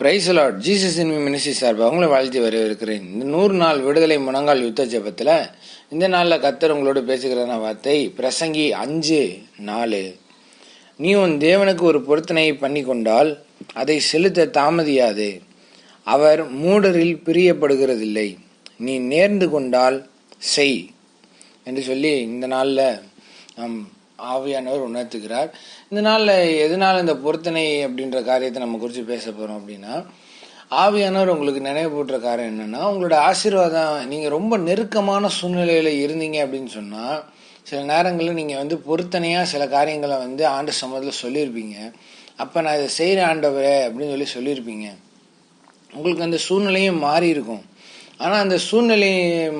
பிரைசலாட் Jesus in ministry சார்பாக அவங்களும் வாழ்த்தி வரவேற்கிறேன். இந்த நூறு நாள் விடுதலை முழங்கால் யுத்த ஜபத்தில் இந்த நாளில் கத்தர் உங்களோடு பேசுகிறதான வார்த்தை பிரசங்கி அஞ்சு நாலு. நீ உன் தேவனுக்கு ஒரு பொருத்தனையை பண்ணி கொண்டால் அதை செலுத்த தாமதியாதே. அவர் மூடரில் பிரியப்படுகிறதில்லை. நீ நேர்ந்து கொண்டால் செய். என்று சொல்லி இந்த நாளில் நம் ஆவியானவர் உணர்த்துகிறார். இந்த நாளில் எதனால் இந்த பொருத்தனை அப்படின்ற காரியத்தை நம்ம குறித்து பேச போகிறோம் அப்படின்னா ஆவியானவர் உங்களுக்கு நினைவுபூட்டுற காரியம் என்னென்னா உங்களோட ஆசீர்வாதம் நீங்கள் ரொம்ப நெருக்கமான சூழ்நிலையில் இருந்தீங்க அப்படின்னு சொன்னால் சில நேரங்களில் நீங்கள் வந்து பொருத்தனையாக சில காரியங்களை வந்து ஆண்டு சம்மதத்தில் சொல்லியிருப்பீங்க. அப்போ நான் இதை செய்கிற ஆண்டவரே அப்படின்னு சொல்லி சொல்லியிருப்பீங்க. உங்களுக்கு அந்த சூழ்நிலையும் மாறி இருக்கும் ஆனால் அந்த சூழ்நிலை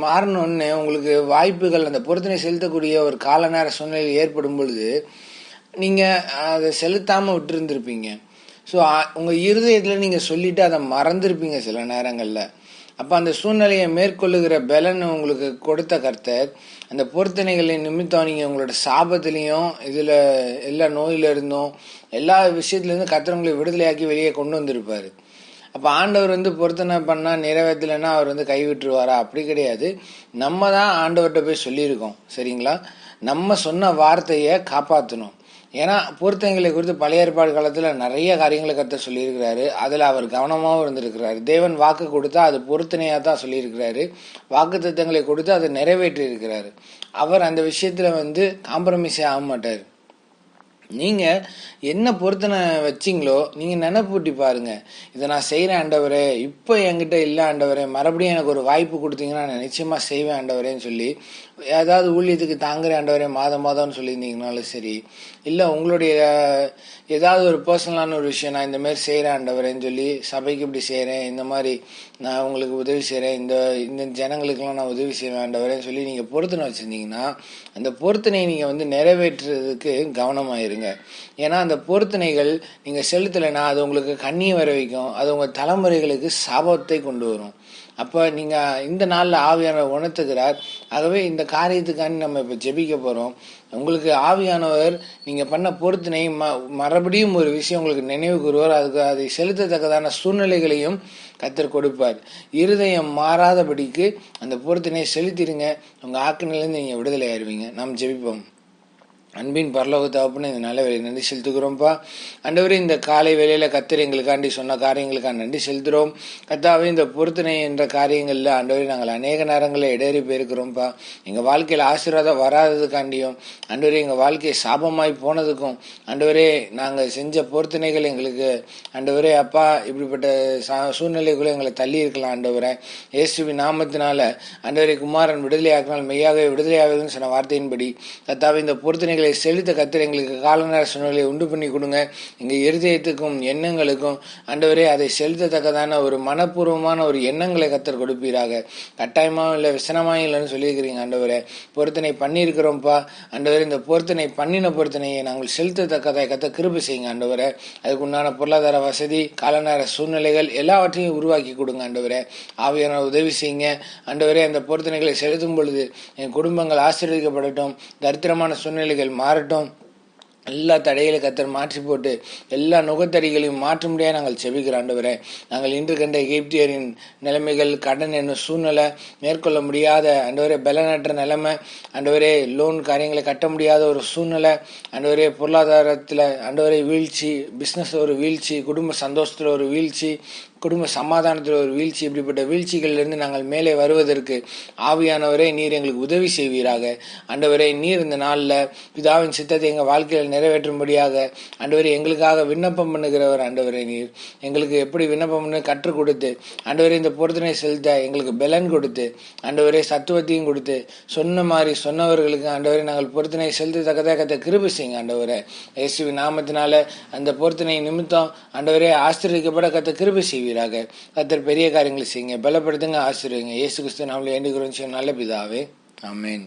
மாறினோடனே உங்களுக்கு வாய்ப்புகள் அந்த பொருத்தனை செலுத்தக்கூடிய ஒரு கால நேர சூழ்நிலை ஏற்படும் பொழுது நீங்கள் அதை செலுத்தாமல் விட்டுருந்துருப்பீங்க. ஸோ உங்கள் இருதயத்தில் நீங்கள் சொல்லிவிட்டு அதை மறந்துருப்பீங்க சில நேரங்களில். அப்போ அந்த சூழ்நிலையை மேற்கொள்ளுகிற பலன் உங்களுக்கு கொடுத்த கர்த்தர் அந்த பொருத்தனைகளின் நிமித்தம் நீங்கள் உங்களோட சாபத்துலேயும் இதில் எல்லா நோயிலிருந்தும் எல்லா விஷயத்துலேருந்து கர்த்தர் உங்களை விடுதலையாக்கி வெளியே கொண்டு வந்திருப்பார். அப்போ ஆண்டவர் வந்து பொருத்தனை பண்ணால் நிறைவேற்றலைன்னா அவர் வந்து கைவிட்டுருவாரா அப்படி கிடையாது. நம்ம தான் ஆண்டவர்கிட்ட போய் சொல்லியிருக்கோம். சரிங்களா? நம்ம சொன்ன வார்த்தையை காப்பாற்றணும் ஏன்னா பொருத்தங்களை குறித்து பழைய ஏற்பாடு காலத்தில் நிறைய காரியங்களை கற்று சொல்லியிருக்கிறாரு. அதில் அவர் கவனமாகவும் இருந்திருக்கிறாரு. தேவன் வாக்கு கொடுத்தா அது பொருத்தனையாக தான் சொல்லியிருக்கிறாரு. வாக்கு திட்டங்களை கொடுத்து அதை நிறைவேற்றி இருக்கிறாரு அவர் அந்த விஷயத்தில் வந்து காம்ப்ரமைஸே ஆக மாட்டார் நீங்கள் என்ன பொருத்தனை வச்சிங்களோ நீங்கள் நினைப்பூட்டி பாருங்கள் இதை நான் செய்கிறேன் ஆண்டவரே. இப்போ என்கிட்ட இல்லை ஆண்டவரே. மறுபடியும் எனக்கு ஒரு வாய்ப்பு கொடுத்தீங்கன்னா நான் நிச்சயமாக செய்வேன் ஆண்டவரேன்னு சொல்லி ஏதாவது ஊழியத்துக்கு தாங்குற ஆண்டவரே மாதம் மாதம்னு சொல்லியிருந்தீங்கனாலும் சரி இல்லை உங்களுடைய ஏதாவது ஒரு பர்சனலான ஒரு விஷயம் நான் இந்தமாரி செய்கிறேன் ஆண்டவரேன்னு சொல்லி சபைக்கு இப்படி செய்கிறேன் இந்த மாதிரி நான் உங்களுக்கு உதவி செய்கிறேன் இந்த இந்த ஜனங்களுக்கெல்லாம் நான் உதவி செய்வேன் ஆண்டவரேன்னு சொல்லி நீங்கள் பொருத்தனை வச்சுருந்தீங்கன்னா அந்த பொருத்தனை நீங்கள் வந்து நிறைவேற்றுறதுக்கு கவனமாயிருங்க. ஏன்னா அந்த பொருத்தனைகள் நீங்கள் செலுத்தலைன்னா அது உங்களுக்கு கண்ணியை வர வைக்கும் அது உங்கள் தலைமுறைகளுக்கு சாபத்தை கொண்டு வரும். அப்போ நீங்கள் இந்த நாளில் ஆவியானவர் உணர்த்துகிறார். ஆகவே இந்த காரியத்துக்காண்டி நம்ம இப்போ ஜெபிக்க போகிறோம் உங்களுக்கு ஆவியானவர் நீங்கள் பண்ண பொருத்தினை ம மறுபடியும் ஒரு விஷயம் உங்களுக்கு நினைவு கூறுவார். அதுக்கு அதை செலுத்தத்தக்கதான சூழ்நிலைகளையும் கத்தர் கொடுப்பார். இருதயம் மாறாதபடிக்கு அந்த பொறுத்தினை செலுத்திடுங்க. உங்கள் ஆக்கினிலேருந்து நீங்கள் விடுதலை ஆயிடுவீங்க நாம் ஜெபிப்போம். அன்பின் பரலோக தகப்புன்னு இந்த நல்ல வேலை நன்றி செலுத்துகிறோம்ப்பா அண்டவர் இந்த காலை வேலையில் கத்தர் எங்களுக்காண்டி சொன்ன காரியங்களுக்காக நன்றி செலுத்துகிறோம். கத்தாவே இந்த பொருத்தனை என்ற காரியங்களில் அண்டவரே நாங்கள் அநேக நேரங்களில் இடையறி போயிருக்கிறோம்ப்பா எங்கள் வாழ்க்கையில் ஆசீர்வாதம் வராததுக்காண்டியும் அண்டவரே எங்கள் வாழ்க்கையை சாபமாய் போனதுக்கும் அண்டவரே நாங்கள் செஞ்ச பொருத்தனைகள் எங்களுக்கு அண்டவரே அப்பா இப்படிப்பட்ட சூழ்நிலைக்குள்ளே எங்களை தள்ளி இருக்கலாம் ஆண்டவரே. இயேசுவி நாமத்தினால அண்டவரே குமாரன் விடுதலையாக்கினால் மெய்யாகவே விடுதலையாகுதுன்னு சொன்ன வார்த்தையின்படி கத்தாவே இந்த பொருத்தனை எங்களை செலுத்த கத்திர எங்களுக்கு காலநேர சூழ்நிலையை உண்டு பண்ணி கொடுங்க. எங்கள் இருதயத்துக்கும் எண்ணங்களுக்கும் ஆண்டவரே அதை செலுத்தத்தக்கதான ஒரு மனப்பூர்வமான ஒரு எண்ணங்களை கத்தர் கொடுப்பீராக. கட்டாயமாக இல்லை விசனமாக இல்லைன்னு சொல்லியிருக்கிறீங்க ஆண்டவரே. பொருத்தனை பண்ணியிருக்கிறோம்ப்பா. ஆண்டவரே இந்த பொருத்தனை பண்ணின பொருத்தனையை நாங்கள் செலுத்தத்தக்கதை கத்த கிருபி செய்யுங்க ஆண்டவரே. அதுக்கு உண்டான பொருளாதார வசதி காலநேர சூழ்நிலைகள் எல்லாவற்றையும் உருவாக்கி கொடுங்க ஆண்டவரே. ஆவியான உதவி செய்யுங்க. ஆண்டவரே அந்த பொருத்தனைகளை செலுத்தும் பொழுது என் குடும்பங்கள் ஆசீர்வதிக்கப்படட்டும். தரித்திரமான சூழ்நிலைகள் மாறட்டும். எல்லா தடைகளை கத்தர் மாற்றி போட்டு எல்லா நுகத்தடிகளையும் மாற்ற முடியாது நாங்கள் செபிக்கிற ஆண்டவரே. நாங்கள் இன்று கண்ட எகிப்தியரின் நிலைமைகள் கடன் என்னும் சூழ்நிலை மேற்கொள்ள முடியாத அண்டவரே பலனற்ற நிலைமை அண்டவரே லோன் காரியங்களை கட்ட முடியாத ஒரு சூழ்நிலை அண்டவரே பொருளாதாரத்தில் அண்டவரே வீழ்ச்சி பிஸ்னஸ் ஒரு வீழ்ச்சி குடும்ப சந்தோஷத்தில் ஒரு வீழ்ச்சி குடும்ப சமாதானத்தில் ஒரு வீழ்ச்சி இப்படிப்பட்ட வீழ்ச்சிகளிலிருந்து நாங்கள் மேலே வருவதற்கு ஆவியானவரே நீர் எங்களுக்கு உதவி செய்வீராக. அண்டவரே நீர் இந்த நாளில் பிதாவின் சித்தத்தை எங்கள் வாழ்க்கையில் நிறைவேற்றும்படியாக அண்டவரே எங்களுக்காக விண்ணப்பம் பண்ணுகிறவர் அண்டவரே நீர். எங்களுக்கு எப்படி விண்ணப்பம் பண்ணு கற்றுக் கொடுத்து அண்டவரே இந்த பொருத்தனை செலுத்த எங்களுக்கு பலன் கொடுத்து அண்டவரே சத்துவத்தையும் கொடுத்து சொன்ன மாதிரி சொன்னவர்களுக்கு அண்டவரே நாங்கள் பொருத்தனை செலுத்தத்தக்கதாக கத்த கிருபி செய்யுங்க அண்டவரே இயேசுவின் நாமத்தினால அந்த பொருத்தனை நிமித்தம் அண்டவரே ஆஸ்திரிக்கப்பட கத்த கிருபி செய்வீர் செய்வீராக கத்தர் பெரிய காரியங்களை செய்யுங்க. பலப்படுத்துங்க ஆசிரியங்க இயேசு கிறிஸ்து நம்மளை வேண்டுகிறோம் நல்ல பிதாவே. அமேன்